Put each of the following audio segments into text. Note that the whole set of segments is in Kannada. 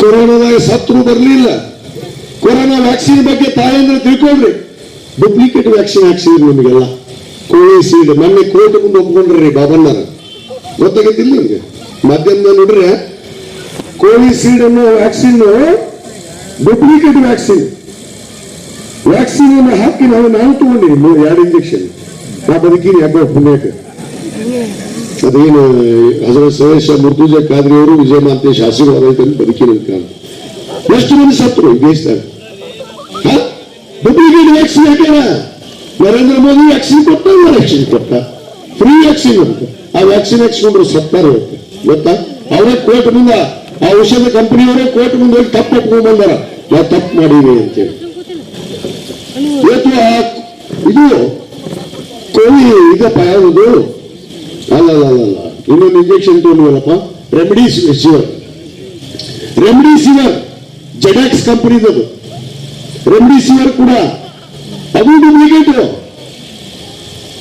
ಕೊರೋನಾದಾಗ ಸತ್ರು ಬರಲಿಲ್ಲ. ಕೊರೋನಾ ವ್ಯಾಕ್ಸಿನ್ ಬಗ್ಗೆ ತಾಯಂದ್ರೆ ತಿಳ್ಕೊಳ್ರಿ. ಡೂಪ್ಲಿಕೇಟ್ ವ್ಯಾಕ್ಸಿನ್ ಹಾಕ್ಸಿದ್ರಿ ನಿಮಗೆಲ್ಲ. ಕೋವಿಶೀಲ್ಡ್ ಮೊನ್ನೆ ಕೋರ್ಟ್ ಮುಂದೆ ಒಪ್ಕೊಂಡ್ರಿ ಬಾಬಣ್ಣರ ಗೊತ್ತಾಗೈತಿಲ್ಲ ನಿಮ್ಗೆ? ಮಧ್ಯಾಹ್ನ ನೋಡ್ರಿ. ಕೋವಿಶೀಲ್ಡ್ ಅನ್ನೋ ವ್ಯಾಕ್ಸಿನ್ ಡೂಪ್ಲಿಕೇಟ್ ವ್ಯಾಕ್ಸಿನ್ ವ್ಯಾಕ್ಸಿನ್ ಅನ್ನು ಹಾಕಿ ನಾವು ನಾವು ತಗೊಂಡಿವಿ ಎರಡು ಇಂಜೆಕ್ಷನ್ ನಾ ಬದುಕಿನಿ, ಹಬ್ಬ, ಪುಣ್ಯಕ್ಕೆ. ಅದೇನು ಹಜರತ್ ಸವೇಶ ಮುರ್ತುಜ ಖಾದ್ರಿ ಅವರು ವಿಜಯ ಮಾಂತೇಶ್ ಆಶೀರ್ವಾದ ಐತೆ ಅಂತ ಬದುಕಿನ ಕಾಲ ಎಷ್ಟು ಮಂದಿ ಸತ್ರು ದೇಶದಾಗ ಡೂಪ್ಲಿಕೇಟ್ ವ್ಯಾಕ್ಸಿನ್ ಹಾಕ್ಯಾರ? ನರೇಂದ್ರ ಮೋದಿ ವ್ಯಾಕ್ಸಿನ್ ಕೊಟ್ಟ ವ್ಯಾಕ್ಸಿನ್ ಕೊಟ್ಟ? ಫ್ರೀ ವ್ಯಾಕ್ಸಿನ್ ಅಂತ ಆ ವ್ಯಾಕ್ಸಿನ್ ಹಾಕ್ಸ್ಕೊಂಡ್ರು ಸತ್ತಾರ ಗೊತ್ತಾ? ಅವರೇ ಕೋರ್ಟ್ ಮುಂದ, ಆ ಔಷಧ ಕಂಪನಿಯವರೇ ಕೋರ್ಟ್ ಮುಂದೆ ಹೋಗಿ ತಪ್ಪು ಒಪ್ಕೊಂಡ್ ಬಂದಾರ. ನಾವು ತಪ್ಪು ಮಾಡೀವಿ ಅಂತೇಳಿ. ಇವತ್ತು ಇದು ಕೋವಿ ಇದಪ್ಪ ಯಾವುದು ಅಲ್ಲ ಅಲ್ಲ ಇನ್ನೊಂದು ಇಂಜೆಕ್ಷನ್ ತಗೊಂಡಿವಲ್ಲಪ್ಪ ರೆಮಿಡಿ ಸಿವರ್ ರೆಮಿಡಿ ಸಿವರ್ ಜೆಡಾಕ್ಸ್ ಕಂಪನಿದದು ರೆಮಿಡಿ ಸಿವರ್ ಕೂಡ ಅದು ಡೂಪ್ಲಿಕೇಟ್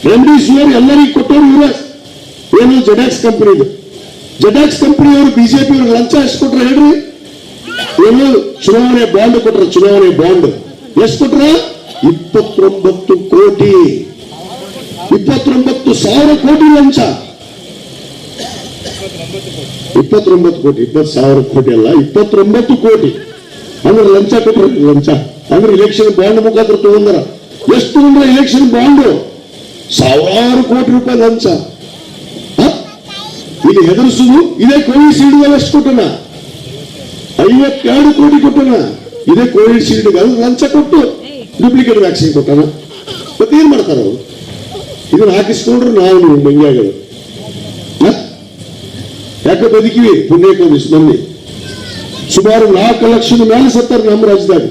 ರೆಮಿಡಿ ಸಿವರ್ ಎಲ್ಲರಿಗೂ ಕೊಟ್ಟವರು ಇವರೇ. ಏನು ಜೆಡಾಕ್ಸ್ ಕಂಪನಿದು ಜೆಡಾಕ್ಸ್ ಕಂಪನಿಯವರು ಬಿಜೆಪಿ ಅವ್ರಿಗೆ ಲಂಚ ಎಷ್ಟು ಕೊಟ್ರ ಹೇಳ್ರಿ? ಏನು ಚುನಾವಣೆ ಬಾಂಡ್ ಕೊಟ್ರ ಚುನಾವಣೆ ಬಾಂಡ್ ಎಷ್ಟು ಕೊಟ್ರ ಇಪ್ಪತ್ತೊಂಬತ್ತು ಕೋಟಿ. ಇಪ್ಪತ್ತೊಂಬತ್ತು ಸಾವಿರ ಕೋಟಿ ಲಂಚ. ಇಪ್ಪತ್ತೊಂಬತ್ತು ಕೋಟಿ, ಇಪ್ಪತ್ತು ಸಾವಿರ ಕೋಟಿ ಅಲ್ಲ, ಇಪ್ಪತ್ತೊಂಬತ್ತು ಕೋಟಿ. ಅಂದ್ರೆ ಲಂಚ ಕೊಟ್ರ ಲಂಚ. ಅಂದ್ರೆ ಇಲೆಕ್ಷನ್ ಬಾಂಡ್ ಮುಖಾಂತರ ತಗೊಂಡಾರ. ಎಷ್ಟು ಅಂದ್ರೆ ಇಲೆಕ್ಷನ್ ಬಾಂಡ್ ಸಾವಿರಾರು ಕೋಟಿ ರೂಪಾಯಿ ಲಂಚ? ಇಲ್ಲಿ ಹೆದರಿಸುದು, ಇದೇ ಕೋವಿಶೀಲ್ಡ್ ಎಷ್ಟು ಕೊಟ್ಟನ? ಐವತ್ತೆರಡು ಕೋಟಿ ಕೊಟ್ಟನ. ಇದೇ ಕೋವಿಡ್ ಶೀಲ್ಡ್ ಲಂಚ ಕೊಟ್ಟು ಡೂಪ್ಲಿಕೇಟ್ ವ್ಯಾಕ್ಸಿನ್ ಕೊಟ್ಟನ. ಮತ್ತೆ ಏನ್ ಮಾಡ್ತಾರ ಅವರು ಇದನ್ನ ಹಾಕಿಸ್ಕೊಂಡ್ರು ನಾವು ಮಂಗ್ಯಾಗಳು? ಯಾಕೆ ಬದುಕಿವಿ ಪುಣ್ಯಕ್ಕೆ ಮಂದಿ. ಸುಮಾರು ನಾಲ್ಕು ಲಕ್ಷದ ಮೇಲೆ ಸತ್ತಾರೆ ನಮ್ಮ ರಾಜ್ಯದಾಗ?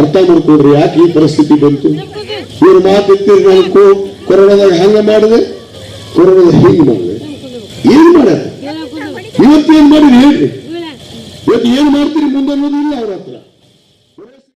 ಅರ್ಥ ಮಾಡ್ಕೊಡ್ರಿ ಯಾಕೆ ಈ ಪರಿಸ್ಥಿತಿ ಬಂತು? ಇವ್ರ ಮಾತು ಎತ್ತಿರಿ ನಾನು ಕೊರೋನಾದಾಗ ಹಂಗ ಮಾಡಿದೆ? ಕೊರೋನಾದಾಗ ಹೀಗೆ ಮಾಡಿದೆ? ಏನ್ ಮಾಡ್ಯಾರ? ಇವತ್ತೇನ್ ಮಾಡಿರಿ ಹೇಳ್ರಿ. ಇವತ್ತು ಏನ್ ಮಾಡ್ತೀರಿ ಮುಂದೆ ಅನ್ನೋದು ಇಲ್ಲ ಅವ್ರ ಹತ್ರ.